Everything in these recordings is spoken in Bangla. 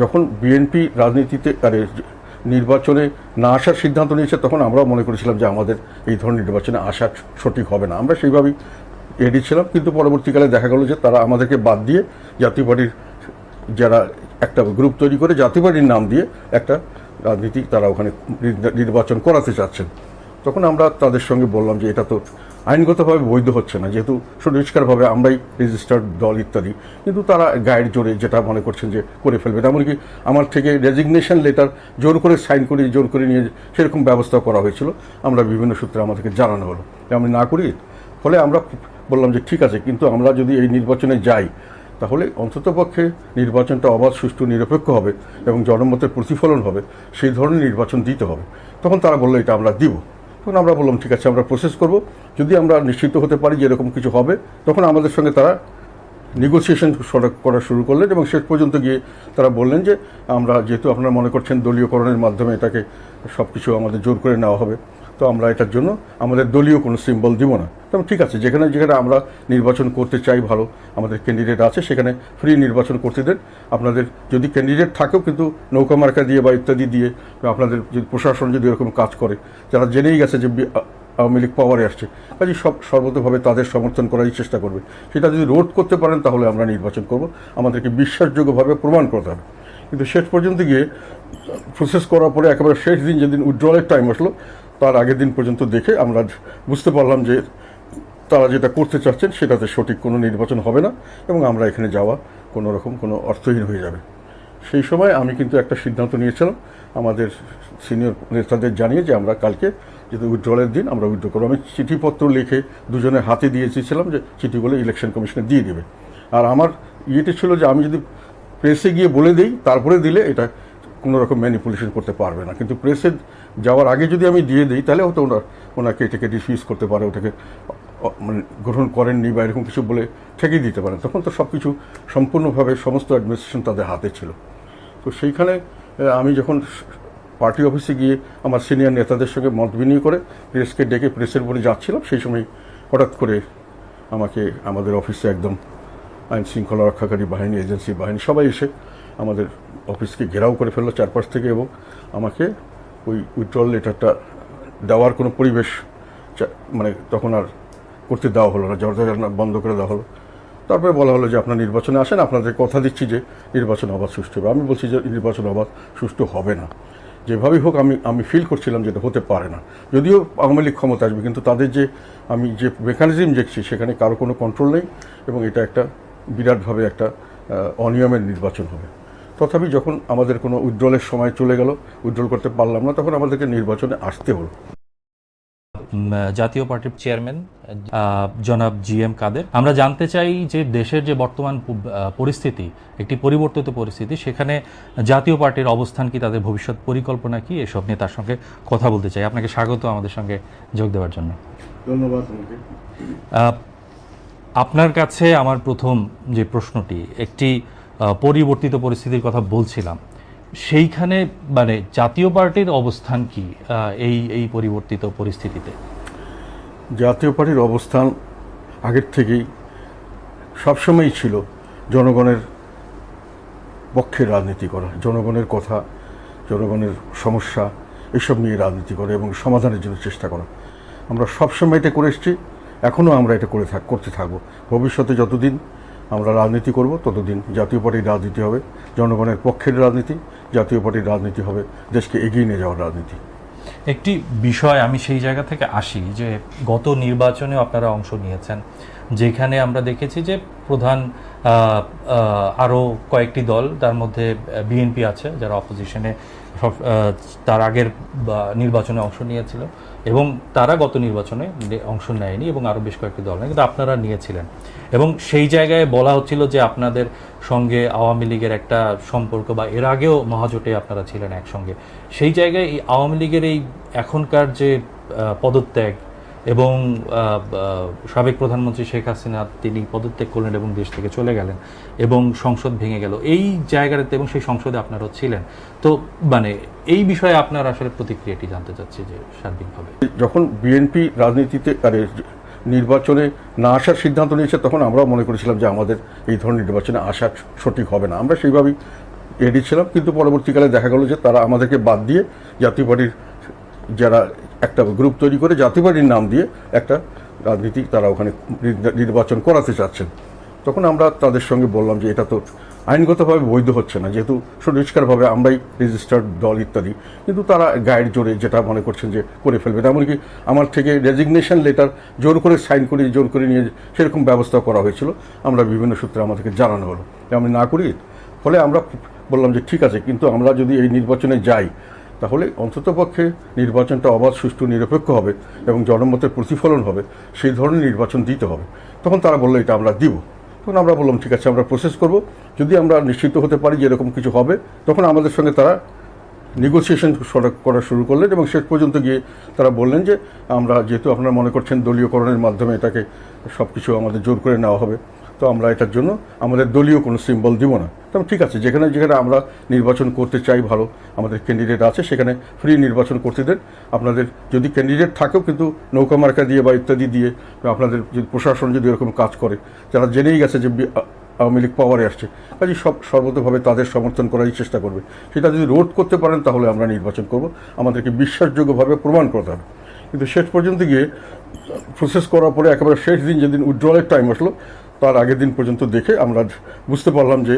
যখন বিএনপি রাজনীতিতে, আরে, নির্বাচনে না আসার সিদ্ধান্ত নিয়েছে, তখন আমরাও মনে করেছিলাম যে আমাদের এই ধরনের নির্বাচনে আসা সঠিক হবে না। আমরা সেইভাবেই রেডি ছিলাম, কিন্তু পরবর্তীকালে দেখা গেল যে তারা আমাদেরকে বাদ দিয়ে জাতীয় পার্টির যারা একটা গ্রুপ তৈরি করে জাতীয় পার্টির নাম দিয়ে একটা রাজনীতি তারা ওখানে নির্বাচন করাতে চাচ্ছেন। তখন আমরা তাদের সঙ্গে বললাম যে এটা তো আইনগতভাবে বৈধ হচ্ছে না, যেহেতু সুনিষ্কারভাবে আমরাই রেজিস্টার্ড দল ইত্যাদি, কিন্তু তারা গাইড জোরে যেটা মনে করছেন যে করে ফেলবে। এমনকি আমার থেকে রেজিগনেশন লেটার জোর করে সাইন করে, জোর করে নিয়ে সেরকম ব্যবস্থা করা হয়েছিল। আমরা বিভিন্ন সূত্রে আমাদেরকে জানানো হলো। আমি না করি, ফলে আমরা বললাম যে ঠিক আছে, কিন্তু আমরা যদি এই নির্বাচনে যাই, তাহলে অন্ততপক্ষে নির্বাচনটা অবাধ, সুষ্ঠু, নিরপেক্ষ হবে এবং জনমতের প্রতিফলন হবে, সেই ধরনের নির্বাচন দিতে হবে। তখন তারা বলল, এটা আমরা দিব। তখন আমরা বললাম, ঠিক আছে, আমরা প্রসেস করব। যদি আমরা নিশ্চিত হতে পারি যে এরকম কিছু হবে, তখন আমাদের সঙ্গে তারা নেগোসিয়েশন করা শুরু করলেন এবং শেষ পর্যন্ত গিয়ে তারা বললেন যে, আমরা যেহেতু আপনারা মনে করছেন দলীয়করণের মাধ্যমে এটাকে সব কিছু আমাদের জোর করে নেওয়া হবে। তো আমরা এটার জন্য আমাদের দলীয় কোনো সিম্বল দিব না। তবে ঠিক আছে, যেখানে যেখানে আমরা নির্বাচন করতে চাই ভালো, আমাদের ক্যান্ডিডেট আছে, সেখানে ফ্রি নির্বাচন করতে দেন। আপনাদের যদি ক্যান্ডিডেট থাকেও কিন্তু নৌকা মার্কা দিয়ে বা ইত্যাদি দিয়ে আপনাদের যদি প্রশাসন যদি এরকম কাজ করে, যারা জেনেই গেছে যে আওয়ামী লীগ পাওয়ারে আসছে, কাজে সব সর্বতভাবে তাদের সমর্থন করারই চেষ্টা করবে। সেটা যদি রোধ করতে পারেন, তাহলে আমরা নির্বাচন করব। আমাদেরকে বিশ্বাসযোগ্যভাবে প্রমাণ করতে হবে। কিন্তু শেষ পর্যন্ত গিয়ে প্রসেস করার পরে একেবারে শেষ দিন যেদিন উইথড্রলের টাইম আসলো তার আগের দিন পর্যন্ত দেখে আমরা বুঝতে পারলাম যে তারা যেটা করতে চাচ্ছেন সেটাতে সঠিক কোনো নির্বাচন হবে না এবং আমরা এখানে যাওয়া কোনো রকম কোনো অর্থহীন হয়ে যাবে। সেই সময় আমি কিন্তু একটা সিদ্ধান্ত নিয়েছিলাম, আমাদের সিনিয়র নেতাদের জানিয়ে যে আমরা কালকে যেহেতু উইথড্রলের দিন, আমরা উইথড্র করব। আমি চিঠিপত্র লিখে দুজনের হাতে দিয়ে এসেছিলাম যে চিঠিগুলো ইলেকশন কমিশনে দিয়ে দেবে। আর আমার ইয়েতে ছিল যে আমি যদি প্রেসে গিয়ে বলে দিই, তারপরে দিলে এটা কোনো রকম ম্যানিপুলেশন করতে পারবে না। কিন্তু প্রেসে যাওয়ার আগে যদি আমি দিয়ে দিই, তাহলে হয়তো ওনার, ওনাকে এটাকে রিফিউজ করতে পারে, ওটাকে মানে গ্রহণ করেননি বা এরকম কিছু বলে ঠেকিয়ে দিতে পারেন তখন তো সব কিছু সম্পূর্ণভাবে সমস্ত অ্যাডমিনিস্ট্রেশন তাদের হাতে ছিল। তো সেইখানে আমি যখন পার্টি অফিসে গিয়ে আমার সিনিয়র নেতাদের সঙ্গে মত বিনিময় করে প্রেসকে ডেকে প্রেসের বলে যাচ্ছিলাম, সেই সময় হঠাৎ করে আমাকে, আমাদের অফিসে একদম আইন শৃঙ্খলা রক্ষাকারী বাহিনী এজেন্সি বাহিনী সবাই এসে আমাদের অফিসকে ঘেরাও করে ফেলল চারপাশ থেকে এবং আমাকে ওই উইথড্রল লেটারটা দেওয়ার কোনো পরিবেশ মানে তখন আর করতে দেওয়া হলো না জানালা বন্ধ করে দেওয়া হলো। তারপরে বলা হলো যে আপনার নির্বাচনে আসেন, আপনাদের কথা দিচ্ছি যে নির্বাচন অবাধ সুষ্ঠু হবে। আমি বলছি যে নির্বাচন অবাধ সুষ্ঠু হবে না। যেভাবেই হোক আমি আমি ফিল করছিলাম যে এটা হতে পারে না। যদিও আওয়ামী লীগ ক্ষমতা আসবে, কিন্তু তাদের যে, আমি যে মেকানিজম দেখছি সেখানে কারও কোনো কন্ট্রোল নেই এবং এটা একটা বিরাটভাবে একটা অনিয়মের নির্বাচন হবে। তথাপি যখন আমাদের কোনো উইথড্রলের সময় চলে গেল উইথড্রল করতে পারলাম না তখন আমাদেরকে নির্বাচনে আসতে হলো। জাতীয় পার্টির চেয়ারম্যান জনাব জি এম কাদের। আমরা জানতে চাই যে দেশের যে বর্তমান পরিস্থিতি একটি পরিবর্তিত পরিস্থিতি সেখানে জাতীয় পার্টির অবস্থান কি তাদের ভবিষ্যৎ পরিকল্পনা কি এসব নিয়ে তার সঙ্গে কথা বলতে চাই। আপনাকে স্বাগত আমাদের সঙ্গে যোগ দেওয়ার জন্য। ধন্যবাদ আপনার কাছে আমার প্রথম যে প্রশ্নটি একটি পরিবর্তিত পরিস্থিতির কথা বলছিলাম। সেইখানে মানে জাতীয় পার্টির অবস্থান কি এই এই পরিবর্তিত পরিস্থিতিতে? জাতীয় পার্টির অবস্থান আগের থেকেই সবসময়ই ছিল জনগণের পক্ষে রাজনীতি করা, জনগণের কথা, জনগণের সমস্যা, এসব নিয়ে রাজনীতি করা এবং সমাধানের জন্য চেষ্টা করা। আমরা সবসময় এটা করে এসেছি, এখনও আমরা এটা করে থাক, করতে থাকব। ভবিষ্যতে যতদিন আমরা রাজনীতি করব, ততদিন জাতীয় পার্টির রাজনীতি হবে, জনগণের পক্ষের রাজনীতি, জাতীয় পার্টির রাজনীতি হবে, দেশকে এগিয়ে নিয়ে যাওয়ার রাজনীতি। একটি বিষয় আমি সেই জায়গা থেকে আসি যে গত নির্বাচনে আপনারা অংশ নিয়েছেন, যেখানে আমরা দেখেছি যে প্রধান আরও কয়েকটি দল, তার মধ্যে বিএনপি আছে, যারা অপোজিশনে সব তার আগের নির্বাচনে অংশ নিয়েছিল। এবং তারা গত নির্বাচনে অংশ নেয়নি এবং আরও বেশ কয়েকটি দল নেয় কিন্তু আপনারা নিয়েছিলেন। এবং সেই জায়গায় বলা হচ্ছিল যে আপনাদের সঙ্গে আওয়ামী লীগের একটা সম্পর্ক, বা এর আগেও মহাজোটে আপনারা ছিলেন একসঙ্গে। সেই জায়গায় এই আওয়ামী লীগের এই এখনকার যে পদত্যাগ এবং সাবেক প্রধানমন্ত্রী শেখ হাসিনা তিনি পদত্যাগ করলেন এবং দেশ থেকে চলে গেলেন এবং সংসদ ভেঙে গেল। এই জায়গাটাতে এবং সেই সংসদে আপনারাও ছিলেন। তো মানে এই বিষয়ে আপনার আসলে প্রতিক্রিয়াটি জানতে চাচ্ছি যে সার্বিকভাবে। যখন বিএনপি রাজনীতিতে আরে নির্বাচনে না আসার সিদ্ধান্ত নিয়েছে, তখন আমরাও মনে করেছিলাম যে আমাদের এই ধরনের নির্বাচনে আসা সঠিক হবে না। আমরা সেইভাবেই এডি ছিলাম, কিন্তু পরবর্তীকালে দেখা গেল যে তারা আমাদেরকে বাদ দিয়ে জাতীয় পার্টির যারা একটা গ্রুপ তৈরি করে পার্টির নাম দিয়ে একটা রাজনীতি তারা ওখানে নির্বাচন করাতে চাচ্ছেন। তখন আমরা তাদের সঙ্গে বললাম যে এটা তো আইনগতভাবে বৈধ হচ্ছে না, যেহেতু সুনিষ্কারভাবে আমরাই রেজিস্টার্ড দল ইত্যাদি। কিন্তু তারা গাইড জোরে যেটা মনে করছেন যে করে ফেলবেন। এমনকি আমার থেকে রেজিগনেশন লেটার জোর করে সাইন করে, জোর করে নিয়ে সেরকম ব্যবস্থা করা হয়েছিল। আমরা বিভিন্ন সূত্রে আমাদেরকে জানানো হলো। যে আমি না করি, ফলে আমরা বললাম যে ঠিক আছে, কিন্তু আমরা যদি এই নির্বাচনে যাই তাহলে অন্ততপক্ষে নির্বাচনটা অবাধ সুষ্ঠু, নিরপেক্ষ হবে এবং জনমতের প্রতিফলন হবে, সেই ধরনের নির্বাচন দিতে হবে। তখন তারা বলল, এটা আমরা দিব। তখন আমরা বললাম, ঠিক আছে, আমরা প্রসেস করব। যদি আমরা নিশ্চিত হতে পারি যে এরকম কিছু হবে, তখন আমাদের সঙ্গে তারা নেগোসিয়েশন করা শুরু করলেন এবং শেষ পর্যন্ত গিয়ে তারা বললেন যে, আমরা যেহেতু আপনারা মনে করছেন দলীয়করণের মাধ্যমে এটাকে সব কিছু আমাদের জোর করে নেওয়া হবে তো আমরা এটার জন্য আমাদের দলীয় কোনো সিম্বল দিব না। তবে ঠিক আছে, যেখানে যেখানে আমরা নির্বাচন করতে চাই ভালো, আমাদের ক্যান্ডিডেট আছে, সেখানে ফ্রি নির্বাচন করতে দেন। আপনাদের যদি ক্যান্ডিডেট থাকেও কিন্তু নৌকা মার্কা দিয়ে বা ইত্যাদি দিয়ে আপনাদের যদি প্রশাসন যদি এরকম কাজ করে, যারা জেনেই গেছে যে আওয়ামী লীগ পাওয়ারে আসছে কাজে সব সর্বতভাবে তাদের সমর্থন করারই চেষ্টা করবে। সেটা যদি রোধ করতে পারেন, তাহলে আমরা নির্বাচন করব। আমাদেরকে বিশ্বাসযোগ্যভাবে প্রমাণ করতে হবে। কিন্তু শেষ পর্যন্ত গিয়ে প্রসেস করার পরে একেবারে শেষ দিন যেদিন উইথড্রলের টাইম আসলো তার আগের দিন পর্যন্ত দেখে আমরা বুঝতে পারলাম যে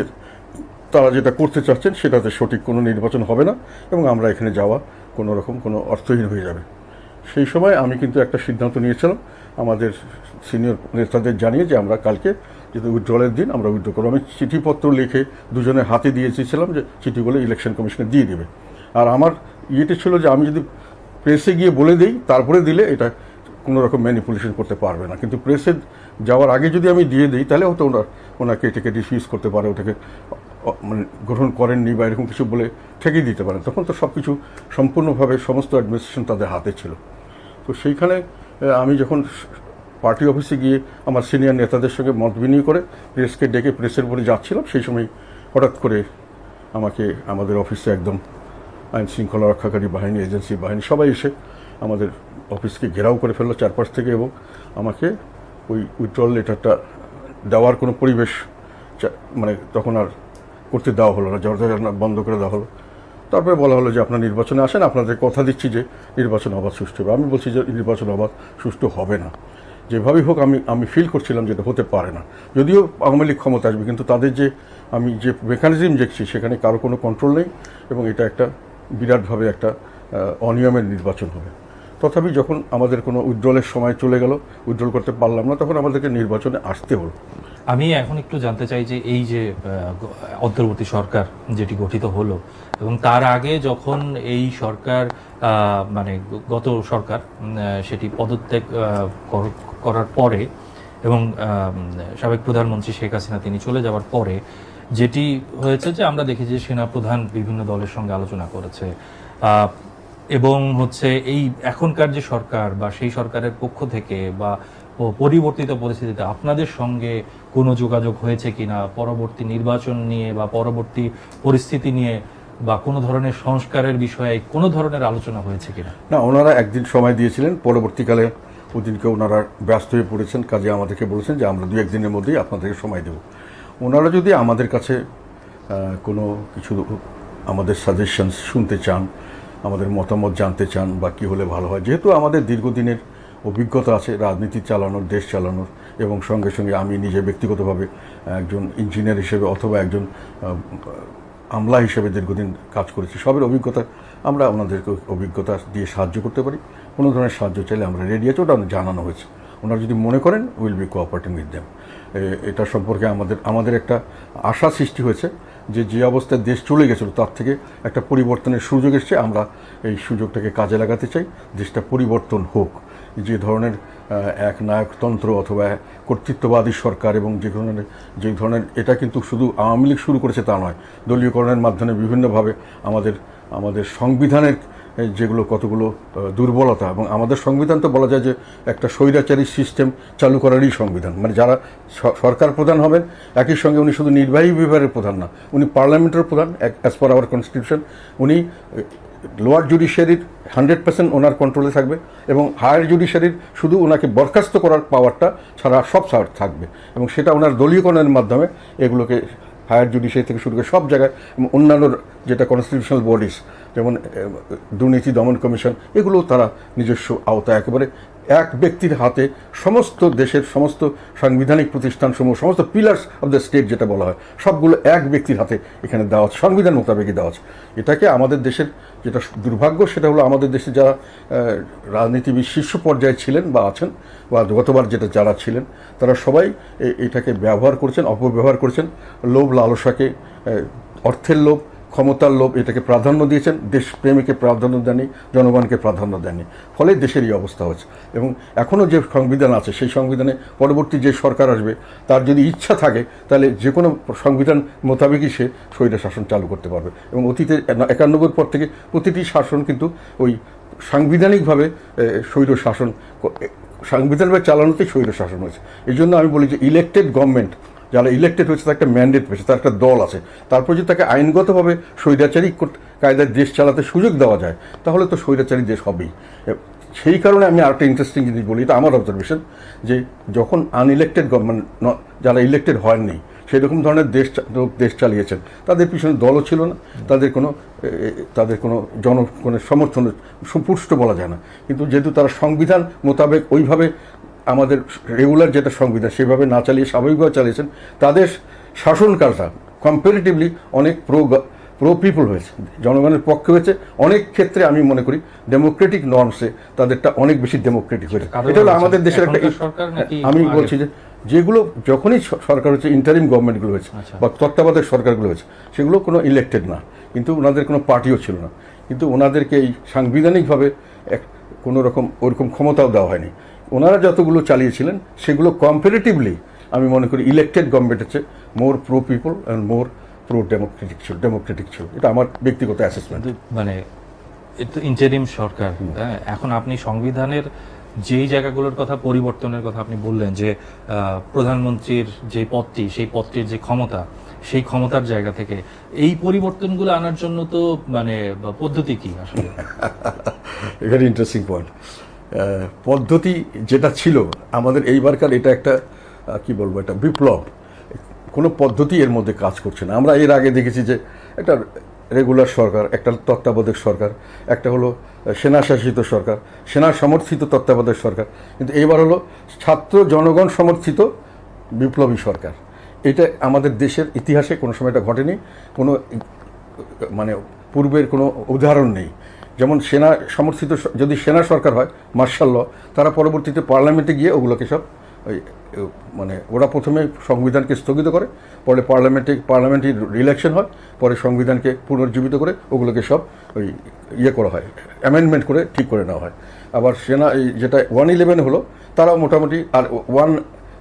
তারা যেটা করতে চাচ্ছেন সেটাতে সঠিক কোনো নির্বাচন হবে না এবং আমরা এখানে যাওয়া কোনো রকম কোনো অর্থহীন হয়ে যাবে। সেই সময় আমি কিন্তু একটা সিদ্ধান্ত নিয়েছিলাম, আমাদের সিনিয়র নেতাদের জানিয়ে যে আমরা কালকে যেহেতু উইথড্রলের দিন, আমরা উইথড্র করব। আমি চিঠিপত্র লিখে দুজনের হাতে দিয়ে যে চিঠিগুলো ইলেকশন কমিশনে দিয়ে দেবে। আর আমার ইয়েটা ছিল যে আমি যদি প্রেসে গিয়ে বলে দিই, তারপরে দিলে এটা কোনো রকম ম্যানিপুলেশন করতে পারবে না। কিন্তু প্রেসে যাওয়ার আগে যদি আমি দিয়ে দিই, তাহলে হয়তো ওনার, ওনাকে এটাকে রিফিউজ করতে পারে, ওটাকে মানে গ্রহণ করেননি বা এরকম কিছু বলে ঠেকেই দিতে পারেন তখন তো সব কিছু সম্পূর্ণভাবে সমস্ত অ্যাডমিনিস্ট্রেশন তাদের হাতে ছিল। তো সেইখানে আমি যখন পার্টি অফিসে গিয়ে আমার সিনিয়র নেতাদের সঙ্গে মত বিনিময় করে প্রেসকে ডেকে প্রেসের উপরে যাচ্ছিলাম, সেই সময় হঠাৎ করে আমাকে, আমাদের অফিসে একদম আইন শৃঙ্খলা রক্ষাকারী বাহিনী এজেন্সি বাহিনী সবাই এসে আমাদের অফিসকে ঘেরাও করে ফেলল চারপাশ থেকে এবং আমাকে ওই উইথড্রল লেটারটা দেওয়ার কোনো পরিবেশ মানে তখন আর করতে দেওয়া হলো না, দরজা বন্ধ করে দেওয়া হলো। তারপরে বলা হলো যে আপনার নির্বাচনে আসেন, আপনাদের কথা দিচ্ছি যে নির্বাচন অবাধ সুষ্ঠু হবে। আমি বলছি যে নির্বাচন অবাধ সুষ্ঠু হবে না। যেভাবেই হোক আমি আমি ফিল করছিলাম যেটা হতে পারে না। যদিও আওয়ামী লীগ ক্ষমতা আসবে, কিন্তু তাদের যে, আমি যে মেকানিজম দেখছি সেখানে কারও কোনো কন্ট্রোল নেই এবং এটা একটা বিরাটভাবে একটা অনিয়মের নির্বাচন হবে। তথাপি যখন আমাদের কোনো উইথড্রলের সময় চলে গেল উইথড্রল করতে পারলাম না, তখন আমাদেরকে নির্বাচনে আসতে হলো। আমি এখন একটু জানতে চাই যে এই যে অন্তর্বর্তী সরকার যেটি গঠিত হলো এবং তার আগে যখন এই সরকার মানে গত সরকার সেটি পদত্যাগ কর- করার পরে এবং সাবেক প্রধানমন্ত্রী শেখ হাসিনা তিনি চলে যাওয়ার পরে যেটি হয়েছে যে আমরা দেখি যে সেনা প্রধান বিভিন্ন দলের সঙ্গে আলোচনা করেছে। এবং হচ্ছে এই এখনকার যে সরকার বা সেই সরকারের পক্ষ থেকে বা পরিবর্তিত পরিস্থিতিতে আপনাদের সঙ্গে কোনো যোগাযোগ হয়েছে কিনা, পরবর্তী নির্বাচন নিয়ে বা পরবর্তী পরিস্থিতি নিয়ে বা কোনো ধরনের সংস্কারের বিষয়ে কোনো ধরনের আলোচনা হয়েছে কিনা? না, ওনারা একদিন সময় দিয়েছিলেন, পরবর্তীকালে ওদিনকে ওনারা ব্যস্ত হয়ে পড়েছেন, কাজে আমাদেরকে বলেছেন যে আমরা দু একদিনের মধ্যেই আপনাদেরকে সময় দেব। ওনারা যদি আমাদের কাছে কোনো কিছু আমাদের সাজেশন শুনতে চান আমাদের মতামত জানতে চান বা কী হলে ভালো হয়। যেহেতু আমাদের দীর্ঘদিনের অভিজ্ঞতা আছে, রাজনীতি চালানোর, দেশ চালানোর, এবং সঙ্গে সঙ্গে আমি নিজে ব্যক্তিগতভাবে একজন ইঞ্জিনিয়ার হিসেবে অথবা একজন আমলা হিসেবে দীর্ঘদিন কাজ করেছি। সবের অভিজ্ঞতা আমরা ওনাদেরকে অভিজ্ঞতা দিয়ে সাহায্য করতে পারি। কোনো ধরনের সাহায্য চাইলে আমরা রেডি আছি, ওটা জানানো হয়েছে। ওনারা যদি মনে করেন will be cooperating with them এটা সম্পর্কে আমাদের আমাদের একটা আশা সৃষ্টি হয়েছে। যে যে অবস্থায় দেশ চলে গেছিল, তার থেকে একটা পরিবর্তনের সুযোগ এসছে। আমরা এই সুযোগটাকে কাজে লাগাতে চাই, দেশটা পরিবর্তন হোক। যে ধরনের এক নায়কতন্ত্র অথবা কর্তৃত্ববাদী সরকার এবং যে ধরনের যে ধরনের, এটা কিন্তু শুধু আওয়ামী লীগ শুরু করেছে তা নয়, দলীয়করণের মাধ্যমে বিভিন্নভাবে আমাদের আমাদের সংবিধানের যেগুলো কতগুলো দুর্বলতা, এবং আমাদের সংবিধান তো বলা যায় যে একটা স্বৈরাচারী সিস্টেম চালু করারই সংবিধান। মানে যারা সরকার প্রধান হবেন, একই সঙ্গে উনি শুধু নির্বাহী বিভাগের প্রধান না, উনি পার্লামেন্টের প্রধান অ্যাজ পার আওয়ার কনস্টিটিউশন উনি লোয়ার জুডিশিয়ারির হান্ড্রেড পার্সেন্ট ওনার কন্ট্রোলে থাকবে, এবং হায়ার জুডিশিয়ারির শুধু ওনাকে বরখাস্ত করার পাওয়ারটা ছাড়া সব থাকবে। এবং সেটা ওনার দলীয়করণের মাধ্যমে এগুলোকে হায়ার জুডিশিয়ারি থেকে শুরু করে সব জায়গায় অন্যান্য যেটা কনস্টিটিউশনাল বডিজ যেমন দুর্নীতি দমন কমিশন এগুলো তারা নিজস্ব আওতায় একেবারে এক ব্যক্তির হাতে সমস্ত দেশের সমস্ত সাংবিধানিক প্রতিষ্ঠানসমূহ, সমস্ত পিলার্স অফ দ্য স্টেট যেটা বলা হয়, সবগুলো এক ব্যক্তির হাতে এখানে দেওয়া হচ্ছে সংবিধান মোতাবেকই দেওয়া হচ্ছে এটাকে আমাদের দেশের যেটা দুর্ভাগ্য, সেটা হলো আমাদের দেশে যারা রাজনীতিবিদ শীর্ষ পর্যায়ে ছিলেন বা আছেন, বা গতবার যেটা যারা ছিলেন, তারা সবাই এটাকে ব্যবহার করছেন, অপব্যবহার করছেন। লোভ লালসাকে অর্থের লোভ ক্ষমতার লোভ এটাকে প্রাধান্য দিয়েছেন, দেশপ্রেমীকে প্রাধান্য দেননি, জনগণকে প্রাধান্য দেননি। ফলে দেশের এই অবস্থা হচ্ছে। এবং এখনও যে সংবিধান আছে, সেই সংবিধানে পরবর্তী যে সরকার আসবে, তার যদি ইচ্ছা থাকে, তাহলে যে কোনো সংবিধান মোতাবেকই সে স্বৈর শাসন চালু করতে পারবে। এবং অতীতে একানব্বই পর থেকে প্রতিটি শাসন কিন্তু ওই সাংবিধানিকভাবে স্বৈর শাসন সাংবিধানভাবে চালানোতেই স্বৈর শাসন হয়েছে। এই জন্য আমি বলি যে ইলেকটেড গভর্নমেন্ট যারা ইলেক্টেড হয়েছে, তার একটা ম্যান্ডেট পেয়েছে তার একটা দল আছে। তারপর যদি তাকে আইনগতভাবে স্বৈরাচারী কায়দায় দেশ চালাতে সুযোগ দেওয়া যায়, তাহলে তো স্বৈরাচারী দেশ হবেই। সেই কারণে আমি আরেকটা ইন্টারেস্টিং জিনিস বলি, এটা আমার অবজারভেশন যে যখন আনইলেক্টেড গভর্নমেন্ট যারা ইলেক্টেড হয়নি সেই রকম ধরনের দেশ দেশ চালিয়েছেন, তাদের পিছনে দলও ছিল না, তাদের কোনো তাদের কোনো জনগণের সমর্থন, সুপুষ্ট বলা যায় না। কিন্তু যেহেতু তারা সংবিধান মোতাবেক ওইভাবে আমাদের রেগুলার যেটা সংবিধান সেভাবে না চালিয়ে স্বাভাবিকভাবে চালিয়েছেন তাদের শাসনকালটা কম্পারেটিভলি অনেক প্রো প্রো পিপল হয়েছে। জনগণের পক্ষে হয়েছে। অনেক ক্ষেত্রে আমি মনে করি ডেমোক্রেটিক নর্মসে তাদেরটা অনেক বেশি ডেমোক্রেটিক হয়েছে। এটা হলো আমাদের দেশের একটা নাকি আমি বলছি যে যেগুলো যখনই সরকার হচ্ছে ইন্টারিম গভর্নমেন্টগুলো হয়েছে আচ্ছা। বা তত্ত্বাবধায়ক সরকারগুলো হয়েছে সেগুলো কোনো ইলেক্টেড না। কিন্তু ওনাদের কোনো পার্টিও ছিল না। কিন্তু ওনাদেরকে এই সাংবিধানিকভাবে এক কোনো রকম ওরকম ক্ষমতাও দেওয়া হয়নি। ওনারা যতগুলো চালিয়েছিলেন সেগুলো কম্পারেটিভলি আমি মনে করি ইলেকটেড গভর্নমেন্টের চেয়ে more pro people and more pro democratic ছিল ডেমোক্রেটিক ছিল। এটা আমার ব্যক্তিগত অ্যাসেসমেন্ট মানে এটা ইন্টারিম সরকার হ্যাঁ, এখন আপনি সংবিধানের যেই জায়গাগুলোর কথা পরিবর্তনের কথা আপনি বললেন যে প্রধানমন্ত্রীর যে পদটি সেই পদটির যে ক্ষমতা সেই ক্ষমতার জায়গা থেকে এই পরিবর্তনগুলো আনার জন্য তো মানে পদ্ধতি কি আসলে? ভেরি ইন্টারেস্টিং পয়েন্ট পদ্ধতি যেটা ছিল, আমাদের এইবারকার এটা একটা কি বলব, এটা বিপ্লব। কোনো পদ্ধতি এর মধ্যে কাজ করছে না। আমরা এর আগে দেখেছি যে একটা রেগুলার সরকার, একটা তত্ত্বাবধায়ক সরকার, একটা হলো সেনা শাসিত সরকার সেনা সমর্থিত তত্ত্বাবধায়ক সরকার। কিন্তু এবার হলো ছাত্র জনগণ সমর্থিত বিপ্লবী সরকার। এটা আমাদের দেশের ইতিহাসে কোনো সময় এটা ঘটেনি। কোনো মানে পূর্বের কোনো উদাহরণ নেই। যেমন সেনা সমর্থিত যদি সেনা সরকার হয় মার্শাল ল তারা পরবর্তীতে পার্লামেন্টে গিয়ে ওগুলোকে সব, ওই মানে ওরা প্রথমে সংবিধানকে স্থগিত করে, পরে পার্লামেন্টে পার্লামেন্টে ইলেকশন হয়, পরে সংবিধানকে পুনর্জীবিত করে ওগুলোকে সব ওই ইয়ে করা হয় অ্যামেন্ডমেন্ট করে ঠিক করে নেওয়া হয়। আবার সেনা এই যেটা ওয়ান ইলেভেন হলো, তারাও মোটামুটি আর ওয়ান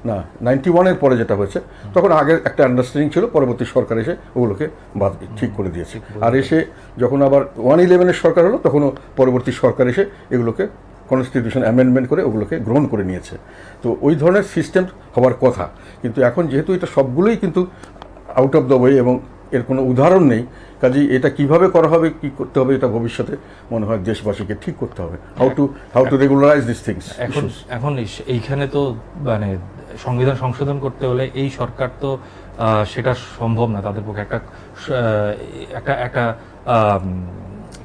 না নাইনটি ওয়ানের পরে যেটা হয়েছে তখন আগের একটা আন্ডারস্ট্যান্ডিং ছিল পরবর্তী সরকার এসে ওগুলোকে বাদ ঠিক করে দিয়েছে। আর এসে যখন আবার ওয়ান ইলেভেনের সরকার হলো তখনও পরবর্তী সরকার এসে এগুলোকে কনস্টিটিউশন অ্যামেন্ডমেন্ট করে ওগুলোকে গ্রহণ করে নিয়েছে। তো ওই ধরনের সিস্টেম হওয়ার কথা। কিন্তু এখন যেহেতু এটা সবগুলোই কিন্তু আউট অফ দ্য ওয়ে এবং এর কোনো উদাহরণ নেই কাজেই এটা কীভাবে করা হবে কি করতে হবে এটা ভবিষ্যতে মনে হয় দেশবাসীকে ঠিক করতে হবে। How to how to regularize this things এখন এখন এই- এইখানে তো মানে সংবিধান সংশোধন করতে হলে এই সরকার তো সেটা সম্ভব না তাদের পক্ষে। একটা একটা একটা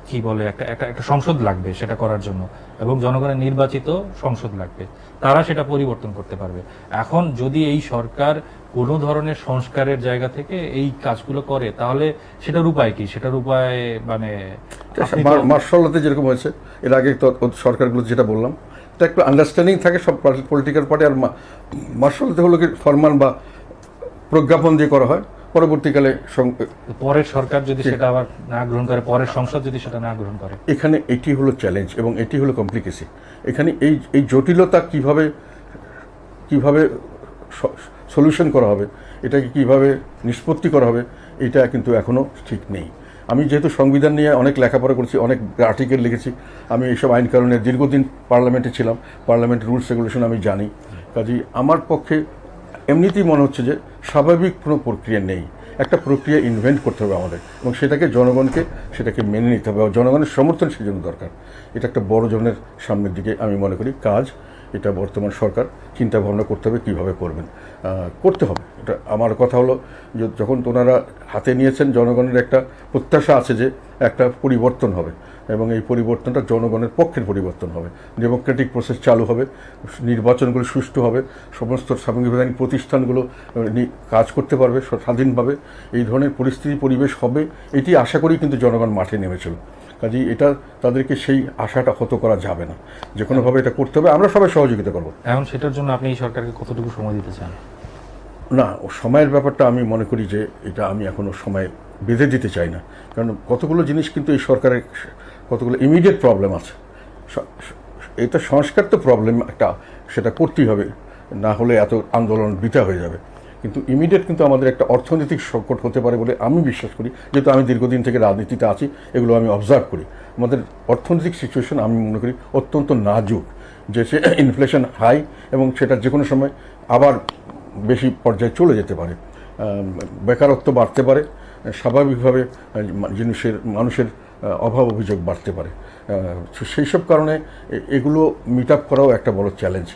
কি বলে একটা একটা একটা সংসদ লাগবে সেটা করার জন্য। এবং জনগণের নির্বাচিত সংসদ লাগবে। তারা সেটা পরিবর্তন করতে পারবে। এখন যদি এই সরকার কোনো ধরনের সংস্কারের জায়গা থেকে এই কাজগুলো করে তাহলে সেটার উপায় কি? সেটার উপায় মানে মার্শাল্লাতে যেরকম হয়েছে এর আগে তো সরকারগুলো যেটা বললাম এটা একটু আন্ডারস্ট্যান্ডিং থাকে সব পলিটিক্যাল পার্টি আর মার্শাল্লাতে হলো কি ফরমান বা প্রজ্ঞাপন দিয়ে করা হয়। পরবর্তীকালে পরের সরকার যদি সেটা আবার না গ্রহণ করে পরের সংসদ যদি সেটা না গ্রহণ করে। এখানে এটি হলো চ্যালেঞ্জ এবং এটি হলো কমপ্লিকেসি এখানে এই এই জটিলতা কীভাবে কীভাবে সলিউশন করা হবে এটাকে কীভাবে নিষ্পত্তি করা হবে এটা কিন্তু এখনও ঠিক নেই। আমি যেহেতু সংবিধান নিয়ে অনেক লেখাপড়া করেছি, অনেক আর্টিকেল লিখেছি, আমি এইসব আইন কারণে দীর্ঘদিন পার্লামেন্টে ছিলাম পার্লামেন্ট রুলস রেগুলেশন আমি জানি। কাজেই আমার পক্ষে এমনিতেই মনে হচ্ছে যে স্বাভাবিক কোনো প্রক্রিয়া নেই। একটা প্রক্রিয়া ইনভেন্ট করতে হবে আমাদের, এবং সেটাকে জনগণকে, সেটাকে মেনে নিতে হবে জনগণের সমর্থন সেজন্য দরকার। এটা একটা বড় জনের সামনের দিকে আমি মনে করি কাজ। এটা বর্তমান সরকার চিন্তা ভাবনা করতে হবে কীভাবে করবেন। করতে হবে। এটা আমার কথা হলো যে যখন ওনারা হাতে নিয়েছেন জনগণের একটা প্রত্যাশা আছে যে একটা পরিবর্তন হবে এবং এই পরিবর্তনটা জনগণের পক্ষের পরিবর্তন হবে। ডেমোক্রেটিক প্রসেস চালু হবে, নির্বাচনগুলো সুষ্ঠু হবে, সমস্ত সাংবিধানিক প্রতিষ্ঠানগুলো কাজ করতে পারবে স্বাধীনভাবে। এই ধরনের পরিস্থিতি, পরিবেশ হবে, এটি আশা করেই কিন্তু জনগণ মাঠে নেমেছিল। কাজেই এটা তাদেরকে সেই আশাটা হত করা যাবে না। যে কোনোভাবে এটা করতে হবে আমরা সবাই সহযোগিতা করব। এখন সেটার জন্য আপনি এই সরকারকে কতটুকু সময় দিতে চান? না ও সময়ের ব্যাপারটা আমি মনে করি যে এটা আমি এখনও সময় বেঁধে দিতে চাই না। কারণ কতগুলো জিনিস কিন্তু এই সরকারের কতগুলো ইমিডিয়েট প্রবলেম আছে। এটা সংস্কার তো প্রবলেম একটা সেটা করতেই হবে। না হলে এত আন্দোলন বৃথা হয়ে যাবে। কিন্তু ইমিডিয়েট কিন্তু আমাদের একটা অর্থনৈতিক সংকট হতে পারে বলে আমি বিশ্বাস করি। যেহেতু আমি দীর্ঘদিন থেকে রাজনীতিতে আছি, এগুলো আমি অবজার্ভ করি। আমাদের অর্থনৈতিক সিচুয়েশন আমি মনে করি অত্যন্ত নাজুক। যে সে ইনফ্লেশন হাই এবং সেটা যে কোনো সময় আবার বেশি পর্যায়ে চলে যেতে পারে। বেকারত্ব বাড়তে পারে। স্বাভাবিকভাবে জিনিসের, মানুষের অভাব অভিযোগ বাড়তে পারে। সেই সব কারণে এগুলো মিট আপ করাও একটা বড় চ্যালেঞ্জ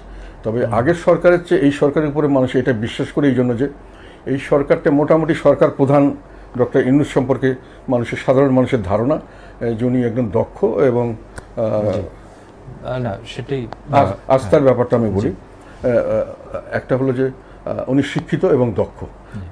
তবে আগের সরকারের চেয়ে এই সরকারের উপরে মানুষ এটা বিশ্বাস করে এই জন্য যে এই সরকারটা মোটামুটি সরকার প্রধান ডক্টর ইনুস সম্পর্কে মানুষের সাধারণ মানুষের ধারণা আহ, যে উনি একজন দক্ষ এবং না সেটাই আস- আস্থার ব্যাপারটা আমি বলি। একটা হলো যে উনি শিক্ষিত এবং দক্ষ।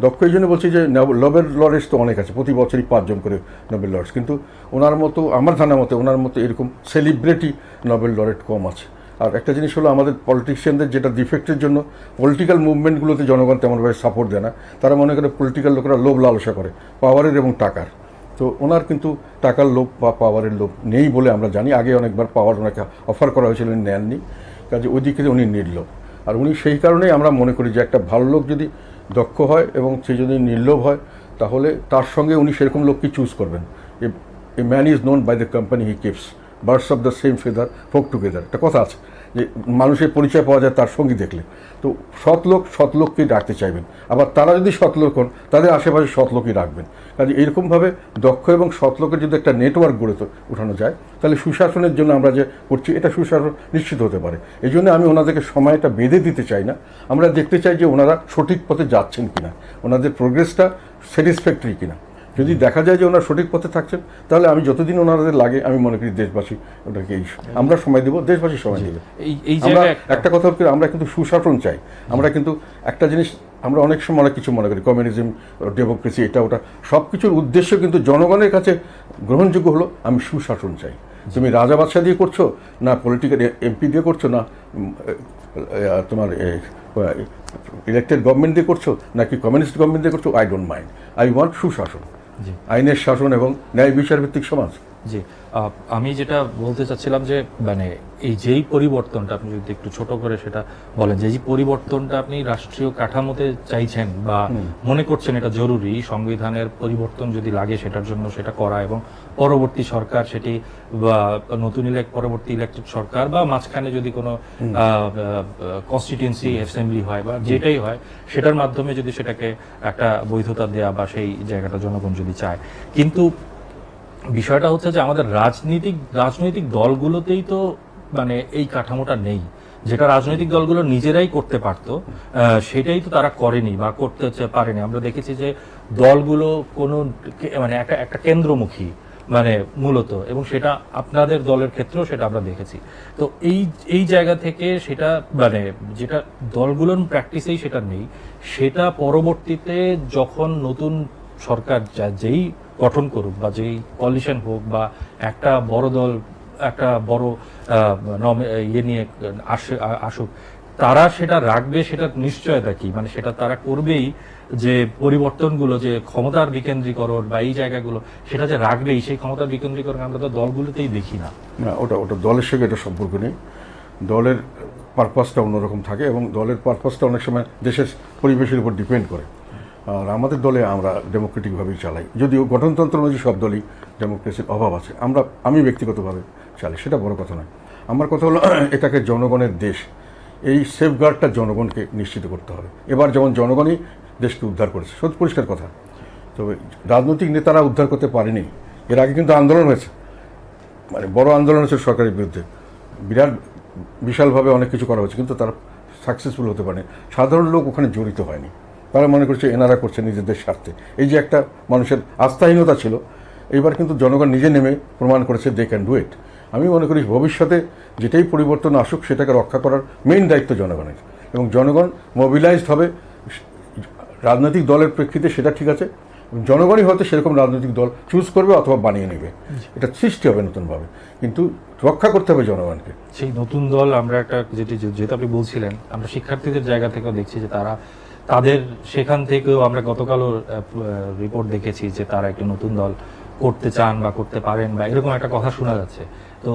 দক্ষ এই জন্য বলছি যে নব- নোবেল লরেন্স তো অনেক আছে প্রতি বছরই পাঁচজন করে নোবেল লরেন্স কিন্তু ওনার মতো আমার জানা মতে ওনার মতো এরকম সেলিব্রিটি নোবেল লরেট কম আছে। আর একটা জিনিস হলো আমাদের পলিটিশিয়ানদের যেটা ডিফেক্টের জন্য পলিটিক্যাল মুভমেন্টগুলোতে জনগণ তেমনভাবে সাপোর্ট দেয় না। তারা মনে করে পলিটিক্যাল লোকেরা লোভ লালসা করে পাওয়ারের এবং টাকার। তো ওনার কিন্তু টাকার লোভ বা পাওয়ারের লোভ নেই বলে আমরা জানি। আগে অনেকবার পাওয়ার ওনাকে অফার করা হয়েছিল, উনি নেননি। কাজে ওই দিকে উনি নির্লোভ। আর উনি সেই কারণেই আমরা মনে করি যে একটা ভালো লোক যদি দক্ষ হয় এবং সে যদি নির্লোভ হয়, তাহলে তার সঙ্গে উনি সেরকম লোককে চুজ করবেন। A man is known by the company he keeps birds of the same feather flock together একটা কথা আছে। যে মানুষের পরিচয় পাওয়া যায় তার সঙ্গী দেখলে। তো সৎ লোক সৎ লোককেই ডাকতে চাইবেন। আবার তারা যদি সৎ লোক হন, তাদের আশেপাশে সৎ লোকই রাখবেন। কাজে এরকমভাবে দক্ষ এবং সৎ লোকের যদি একটা নেটওয়ার্ক গড়ে তো- উঠানো যায়, তাহলে সুশাসনের জন্য আমরা যে করছি, এটা সুশাসন নিশ্চিত হতে পারে। এই জন্য আমি ওনাদেরকে সময়টা বেঁধে দিতে চাই না। আমরা দেখতে চাই যে ওনারা সঠিক পথে যাচ্ছেন কিনা। ওনাদের প্রোগ্রেসটা স্যাটিসফ্যাক্টরি কিনা। যদি দেখা যায় যে ওনারা সঠিক পথে থাকছেন তাহলে আমি যতদিন ওনাদের লাগে আমি মনে করি দেশবাসী ওটাকে এই আমরা সময় দেবো দেশবাসী সময় দেবে। এই একটা- কথা হচ্ছে আমরা কিন্তু সুশাসন চাই। আমরা কিন্তু একটা জিনিস আমরা অনেক সময় অনেক কিছু মনে করি কমিউনিজম ডেমোক্রেসি এটা ওটা সব কিছুর উদ্দেশ্য কিন্তু জনগণের কাছে গ্রহণযোগ্য হলো আমি সুশাসন চাই। তুমি রাজা বাদশাহ দিয়ে করছ না পলিটিক্যাল এমপি দিয়ে করছ না তোমার ইলেক্টেড গভর্নমেন্ট দিয়ে করছ নাকি কমিউনিস্ট গভর্নমেন্ট দিয়ে করছ I don't mind I want সুশাসন। আইনের শাসন এবং ন্যায় বিচার ভিত্তিক সমাজ। জি আমি যেটা বলতে চাচ্ছিলাম যে মানে এই যেই পরিবর্তনটা আপনি যদি একটু ছোট করে সেটা বলেন যে পরিবর্তনটা আপনি রাষ্ট্রীয় কাঠামোতে চাইছেন বা মনে করছেন এটা জরুরি সংবিধানের পরিবর্তন যদি লাগে সেটার জন্য সেটা করা এবং পরবর্তী সরকার সেটি বা নতুন ইলেক্ট পরবর্তী ইলেক্টেড সরকার বা মাঝখানে যদি কোনো কনস্টিটিউন্সি অ্যাসেম্বলি হয় বা যেটাই হয় সেটার মাধ্যমে যদি সেটাকে একটা বৈধতা দেয়া বা সেই জায়গাটা জনগণ যদি চায়। কিন্তু বিষয়টা হচ্ছে যে আমাদের রাজনীতিক, রাজনৈতিক দলগুলোতেই তো মানে এই কাঠামোটা নেই। যেটা রাজনৈতিক দলগুলো নিজেরাই করতে পারতো সেটাই তো তারা করেনি বা করতে হচ্ছে, পারেনি। আমরা দেখেছি যে দলগুলো কোনো মানে একটা একটা কেন্দ্রমুখী মানে মূলত, এবং সেটা আপনাদের দলের ক্ষেত্রেও সেটা আমরা দেখেছি। তো এই এই জায়গা থেকে সেটা মানে যেটা দলগুলোর প্র্যাকটিসেই সেটা নেই। সেটা পরবর্তীতে যখন নতুন সরকার যা- যেই গঠন করুক বা যেই কলিশন হোক বা একটা বড় দল, একটা বড় ইয়ে নিয়ে আসে, আসুক, তারা সেটা রাখবে, সেটা নিশ্চয়তা কি? মানে সেটা তারা করবেই যে পরিবর্তনগুলো, যে ক্ষমতার বিকেন্দ্রীকরণ বা এই জায়গাগুলো, সেটা যে রাখবেই, সেই ক্ষমতার বিকেন্দ্রীকরণ আমরা তো দলগুলোতেই দেখি না। না, ওটা ওটা দলের সঙ্গে এটা সম্পর্ক নেই। দলের পারপাসটা অন্যরকম থাকে এবং দলের পারপাসটা অনেক সময় দেশের পরিবেশের উপর ডিপেন্ড করে। আর আমাদের দলে আমরা ডেমোক্রেটিকভাবেই চালাই। যদিও গঠনতন্ত্র অনুযায়ী সব দলই ডেমোক্রেসির অভাব আছে। আমরা, আমি ব্যক্তিগতভাবে চালাই, সেটা বড় কথা নয়। আমার কথা হলো, এটাকে জনগণের দেশ, এই সেফগার্ডটা জনগণকে নিশ্চিত করতে হবে। এবার যেমন জনগণই দেশকে উদ্ধার করেছে, সত্যি পরিষ্কার কথা। তবে রাজনৈতিক নেতারা উদ্ধার করতে পারেনি, এর আগে কিন্তু আন্দোলন হয়েছে। মানে বড় আন্দোলন হয়েছে সরকারের বিরুদ্ধে। বিরাট, বিশালভাবে অনেক কিছু করা হয়েছে, কিন্তু তারা সাকসেসফুল হতে পারেনি। সাধারণ লোক ওখানে জড়িত হয়নি। তারা মনে করছে এনারা করছে নিজেদের স্বার্থে। এই যে একটা মানুষের আস্থাহীনতা ছিল এবার কিন্তু জনগণ নিজে নেমে প্রমাণ করেছে দে ক্যান ডু ইট আমি মনে করি ভবিষ্যতে যেটাই পরিবর্তন আসুক সেটাকে রক্ষা করার মেইন দায়িত্ব জনগণের। এবং জনগণ মোবিলাইজড হবে রাজনৈতিক দলের প্রেক্ষিতে সেটা ঠিক আছে জনগণই হয়তো সেরকম রাজনৈতিক দল চুজ করবে অথবা বানিয়ে নেবে। এটা সৃষ্টি হবে নতুনভাবে। কিন্তু রক্ষা করতে হবে জনগণকে। সেই নতুন দল আমরা একটা যেটি যেটা আপনি বলছিলেন আমরা শিক্ষার্থীদের জায়গা থেকেও দেখছি যে তারা তাদের সেখান থেকেও আমরা গতকালও রিপোর্ট দেখেছি যে তারা একটি নতুন দল করতে চান বা করতে পারেন বা এরকম একটা কথা শোনা যাচ্ছে। তো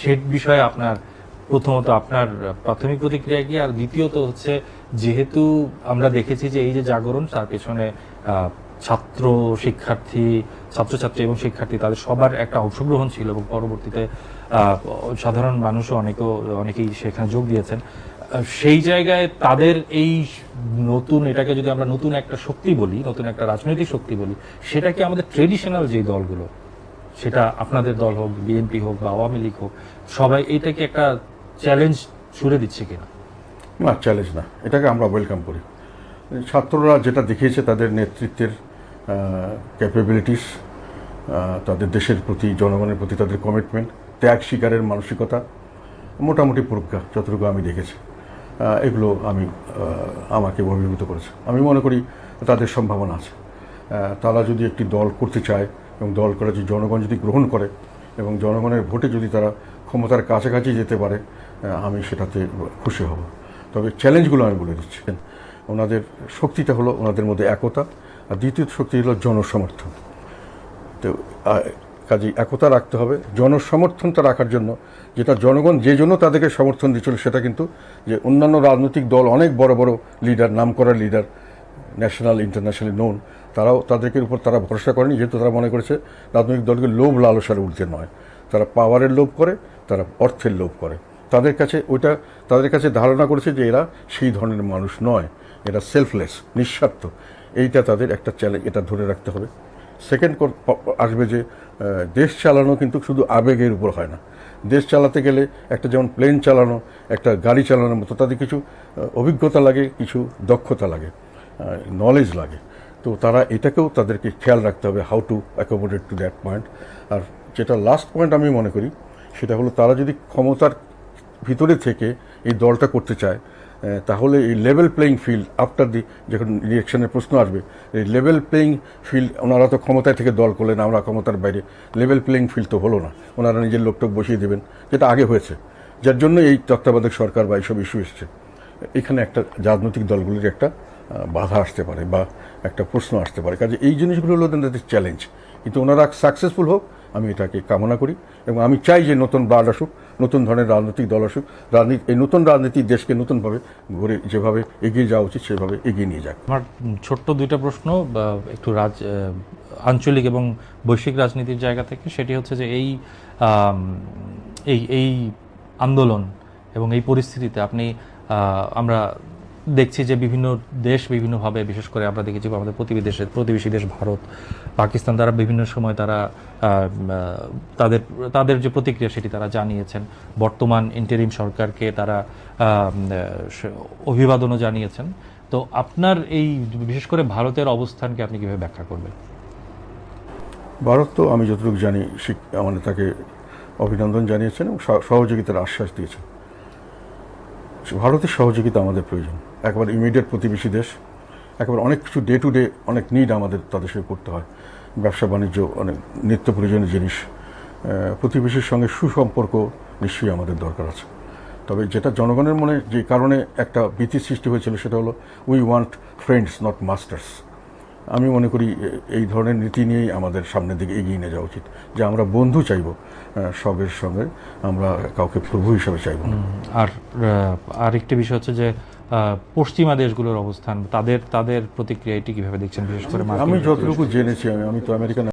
সে বিষয়ে আপনার, প্রথমত আপনার প্রাথমিক প্রতিক্রিয়া কি? আর দ্বিতীয়ত হচ্ছে, যেহেতু আমরা দেখেছি যে এই যে জাগরণ, তার পেছনে ছাত্র শিক্ষার্থী, ছাত্রছাত্রী এবং শিক্ষার্থী, তাদের সবার একটা অংশগ্রহণ ছিল এবং পরবর্তীতে সাধারণ মানুষও অনেকেও, অনেকেই সেখানে যোগ দিয়েছেন। সেই জায়গায় তাদের এই নতুন, এটাকে যদি আমরা নতুন একটা শক্তি বলি, নতুন একটা রাজনৈতিক শক্তি বলি সেটা কি আমাদের ট্রেডিশনাল যে দলগুলো, সেটা আপনাদের দল হোক বিএনপি হোক বা আওয়ামী লীগ হোক, সবাই এটাকে একটা চ্যালেঞ্জ ছুড়ে দিচ্ছে কিনা? না চ্যালেঞ্জ না। এটাকে আমরা ওয়েলকাম করি। ছাত্ররা যেটা দেখিয়েছে, তাদের নেতৃত্বের ক্যাপাবিলিটিস তাদের দেশের প্রতি, জনগণের প্রতি তাদের কমিটমেন্ট ত্যাগ স্বীকারের মানসিকতা, মোটামুটি প্রজ্ঞা যতটুকু আমি দেখেছি। এগুলো আমি আমাকে অভিভূত করেছে। আমি মনে করি তাদের সম্ভাবনা আছে। তারা যদি একটি দল করতে চায় এবং দল করে যদি জনগণ যদি গ্রহণ করে এবং জনগণের ভোটে যদি তারা ক্ষমতার কাছাকাছি যেতে পারে আমি সেটাতে খুশি হব। তবে চ্যালেঞ্জগুলো আমি বলে দিচ্ছি। ওনাদের শক্তিটা হলো ওনাদের মধ্যে একতা, আর দ্বিতীয় শক্তি হলো জনসমর্থন। তো কাজেই একতা রাখতে হবে জনসমর্থনটা রাখার জন্য। যেটা জনগণ যে জন্য তাদেরকে সমর্থন দিচ্ছিল সেটা কিন্তু যে অন্যান্য রাজনৈতিক দল, অনেক বড় বড় লিডার নাম করা লিডার ন্যাশনাল ইন্টারন্যাশনালি নোন তারাও তাদেরকে উপর তারা ভরসা করেনি। যেহেতু তারা মনে করেছে রাজনৈতিক দলকে লোভ লালসার ঊর্ধ্বে নয়। তারা পাওয়ারের লোভ করে, তারা অর্থের লোভ করে। তাদের কাছে ওইটা, তাদের কাছে ধারণা করেছে যে এরা সেই ধরনের মানুষ নয়। এরা সেলফলেস নিঃস্বার্থ। এইটা তাদের একটা চ্যালেঞ্জ এটা ধরে রাখতে হবে। সেকেন্ড আসবে যে দেশ চালানো কিন্তু শুধু আবেগের উপর হয় না। দেশ চালাতে গেলে একটা যেমন প্লেন চালানো, একটা গাড়ি চালানোর মতো তাদের কিছু অভিজ্ঞতা লাগে, কিছু দক্ষতা লাগে নলেজ লাগে। তো তারা এটাকেও তাদেরকে খেয়াল রাখতে হবে how to accommodate to that point আর যেটা লাস্ট পয়েন্ট আমি মনে করি, সেটা হলো তারা যদি ক্ষমতার ভিতরে থেকে এই দলটা করতে চায় তাহলে এই level playing field after the যখন ইলেকশনের প্রশ্ন আসবে, এই লেভেল প্লেইং ফিল্ড ওনারা তো ক্ষমতায় থেকে দল করলেন, আমরা ক্ষমতার বাইরে। লেভেল প্লেইং ফিল্ড তো হলো না। ওনারা নিজের লোকটোক বসিয়ে দেবেন, যেটা আগে হয়েছে। যার জন্য এই তত্ত্বাবধায়ক সরকার বা এইসব ইস্যু এসছে। এখানে একটা রাজনৈতিক দলগুলির একটা বাধা আসতে পারে বা একটা প্রশ্ন আসতে পারে। কাজে এই জিনিসগুলো হলো তাদের চ্যালেঞ্জ কিন্তু ওনারা সাকসেসফুল হোক আমি এটাকে কামনা করি এবং আমি চাই যে নতুন ব্লাড আসুক, নতুন ধরনের রাজনৈতিক দল আসুক, রাজনীতি এই নতুন রাজনীতি দেশকে নতুনভাবে ঘুরে যেভাবে এগিয়ে যাওয়া উচিত, সেভাবে এগিয়ে নিয়ে যাক। আমার ছোট্ট দুইটা প্রশ্ন একটু রাজ আঞ্চলিক এবং বৈশ্বিক রাজনীতির জায়গা থেকে। সেটি হচ্ছে যে এই এই এই আন্দোলন এবং এই পরিস্থিতিতে আপনি আমরা দেখছি যে বিভিন্ন দেশ বিভিন্নভাবে, বিশেষ করে আমরা দেখেছি আমাদের প্রতিবেশী দেশের প্রতিবেশী দেশ ভারত, পাকিস্তান, তারা বিভিন্ন সময় তারা তাদের তাদের যে প্রতিক্রিয়া সেটি তারা জানিয়েছেন। বর্তমান ইন্টারিম সরকারকে তারা অভিবাদনও জানিয়েছেন। তো আপনার এই, বিশেষ করে ভারতের অবস্থানকে আপনি কীভাবে ব্যাখ্যা করবেন? ভারত তো আমি যতটুকু জানি মানে তাকে অভিনন্দন জানিয়েছেন এবং সহ- সহযোগিতার আশ্বাস দিয়েছেন। ভারতের সহযোগিতা আমাদের প্রয়োজন। একবার ইমিডিয়েট প্রতিবেশী দেশ। একবার অনেক কিছু ডে টু ডে অনেক নিড আমাদের, তাদের সঙ্গে করতে হয়। ব্যবসা, বাণিজ্য, অনেক নিত্য প্রয়োজনীয় জিনিস। প্রতিবেশীর সঙ্গে সুসম্পর্ক নিশ্চয়ই আমাদের দরকার আছে। তবে যেটা জনগণের মনে যে কারণে একটা ভীতি সৃষ্টি হয়েছিল সেটা হলো we want friends not masters আমি মনে করি এই ধরনের নীতি নিয়েই আমাদের সামনের দিকে এগিয়ে নিয়ে যাওয়া উচিত। যে আমরা বন্ধু চাইব সবের সঙ্গে আমরা কাউকে প্রভু হিসাবে চাইব না। আর আরেকটি বিষয় হচ্ছে যে পশ্চিমা দেশগুলোর অবস্থান তাদের তাদের প্রতিক্রিয়া এটি কীভাবে দেখছেন বিশেষ করে মার্কিন আমি যতটুকু জেনেছি আমি আমি তো আমেরিকান